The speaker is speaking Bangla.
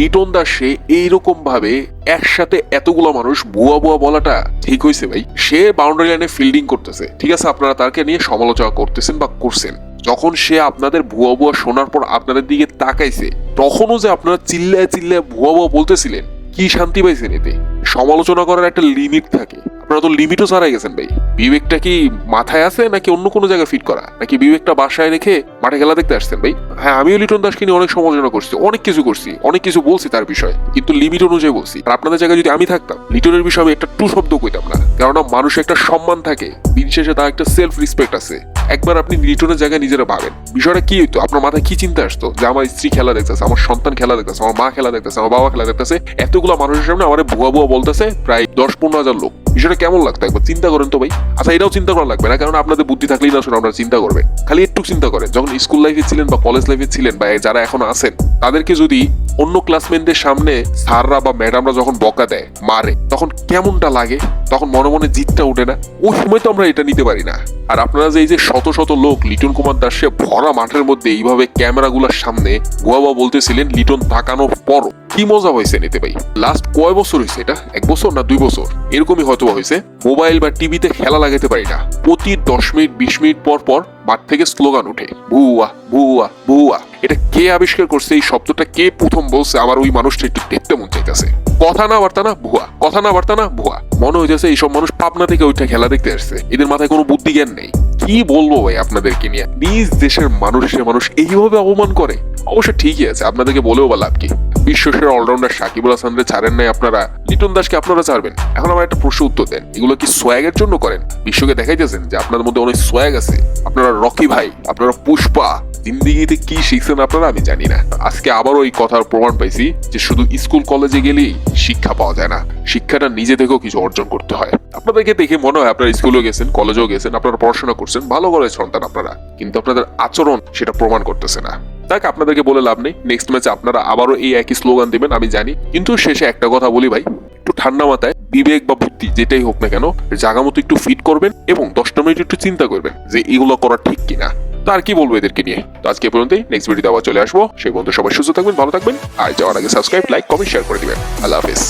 লিটন দাসে এইরকম ভাবে একসাথে এতগুলো মানুষ বুয়া বুয়া বলাটা ঠিক হয়েছে ভাই। সে বাউন্ডারি লাইনে ফিল্ডিং করতেছে। ঠিক আছে, আপনারা তাকে নিয়ে সমালোচনা করতেছেন বা করছেন। যখন সে আপনাদের ভুয়া ভুয়া শোনার পর আপনাদের দিকে তাকাইছে, তখনও যে আপনারা চিল্লায় চিল্লায় ভুয়া ভুয়া বলতেছিলেন, কি শান্তি পাইছেন এতে? সমালোচনা করার একটা লিমিট থাকে। আপনারা তো লিমিটও ছাড়াই গেছেন ভাই। বিবেকটা কি মাথায় আছে নাকি অন্য কোনো জায়গায় ফিট করা? নাকি বিবেকটা বাসায় রেখে মাঠে খেলা দেখতে আসছেন ভাই? হ্যাঁ আমিও লিটন দাসকে নিয়ে অনেক সমালোচনা করছি, অনেক কিছু করছি, অনেক কিছু বলছি তার বিষয়ে, কিন্তু লিমিট অনুযায়ী বলছি। আর আপনাদের জায়গায় যদি আমি থাকতাম, লিটনের বিষয়ে আমি একটা টু শব্দ কইতাম না, কেননা মানুষের একটা সম্মান থাকে, দিন শেষে তার একটা সেলফ রেসপেক্ট আছে। একবার আপনি লিটনের জায়গায় নিজেরা ভাবেন, বিষয়টা কি হইতো? আপনার মাথায় কি চিন্তা আসতো যে আমার স্ত্রী খেলা দেখতেছে, আমার সন্তান খেলা দেখতেছে, আমার মা খেলা দেখতেছে, আমার বাবা খেলা দেখতেছে? এতগুলো মানুষের সামনে আমার ভুয়া ভুয়া বলতেছে, প্রায় দশ পনেরো হাজার লোক। বিষয়টা কেমন লাগতো? একবার চিন্তা করেন তো ভাই। আচ্ছা এটাও চিন্তা করা লাগবে না, কারণ আপনাদের বুদ্ধি থাকলেই না শুনে, আপনারা চিন্তা করবেন খালি একটু চিন্তা করেন যখন স্কুল লাইফে ছিলেন বা কলেজ লাইফে ছিলেন বা যারা এখন আছেন তাদেরকে যদি অন্য ক্লাসমেটদের সামনে স্যাররা বা ম্যাডামরা যখন বকা দেয়, মারে, তখন কেমনটা লাগে? তখন মনে মনে জিতটা ওঠে না। ওই সময় তো আমরা এটা নিতে পারি না। আর আপনারা যে এই যে শত শত লোক, লিটন কুমার দাসে ভরা মাঠের মধ্যে এইভাবে ক্যামেরাগুলোর সামনে ভুয়া বলতেছিলেন, লিটন তাকানোর পর কি মজা হয়েছে নিতে ভাই? লাস্ট কয় বছর হয়েছে এটা? এক বছর না দুই বছর? এরকমই হয়তো হয়েছে। মোবাইল বা টিভিতে খেলা লাগাতে পারি না। প্রতি দশ মিনিট, বিশ মিনিট পর পর মাঠ থেকে স্লোগান ওঠে, ভুয়া ভুয়া ভুয়া। এটা কে আবিষ্কার করছে? এই শব্দটা কে প্রথম বলছে? আমার ওই মানুষটা একটু দেখতে মন চাইতেছে। কথা না বার্তা না, ভুয়া। কথা না বার্তা না, ভুয়া। মনে হইতেছে এইসব মানুষ পাবনা থেকে ওইটা খেলা দেখতে আসছে। এদের মাথায় কোনো বুদ্ধি জ্ঞান নেই। কি বলব ভাই আপনাদেরকে নিয়ে? নিজ দেশের মানুষের মানুষ এইভাবে অপমান করে? অবশ্য ঠিকই আছে, আপনাদেরকে বলেও বা লাভ কি? বিশ্বসেরা অলরাউন্ডার সাকিবুল হাসানরে ছাড়েন নাই আপনারা। লিটন দাসকে আপনারা ছাড়বেন। এখন আমার একটা প্রশ্ন উত্তর দেন। এগুলো কি সোয়াগের জন্য করেন? বিশ্বকে দেখাইতেছেন যে আপনাদের মধ্যে অনেক সোয়াগ আছে। আপনারা রকি ভাই, আপনারা পুষ্পা, জিন্দিগিতে কি শিখছেন আপনারা আমি জানি না। আজকে আবারও এই কথার প্রমাণ পাইছি যে শুধু স্কুল, কলেজে গেলেই শিক্ষা পাওয়া যায় না। শিক্ষাটা নিজে থেকেও কিছু অর্জন করতে হয়। আপনাদেরকে দেখে মনে হয় আপনারা স্কুলেও গেছেন, কলেজেও গেছেন, আপনারা পড়াশোনা করছেন, ভালো করে সন্তান আপনারা। কিন্তু আপনাদের আচরণ সেটা প্রমাণ করতেছে না। দেখ আপনাদেরকে বলে লাভ নেই। নেক্সট ম্যাচে আপনারা আবারও এই একই স্লোগান দিবেন, আমি জানি। কিন্তু শেষে একটা কথা বলি ভাই, একটু ঠান্ডা মাথায়, বিবেক বা বুদ্ধি, যেটাই হোক না কেন জাগা মতো একটু ফিট করবেন এবং দশটা মিনিট একটু চিন্তা করবেন যে এগুলো করা ঠিক কিনা। তো আর কি বলব এদেরকে নিয়ে? তো আজকে পর্যন্তই নেক্সট ভিডিওতে আবার চলে আসব। সেই বন্ধু সবাই সুস্থ থাকবেন, ভালো থাকবেন, আর যাওয়ার আগে সাবস্ক্রাইব লাইক কমেন্ট শেয়ার করে দিবেন। আল্লাহ হাফিজ।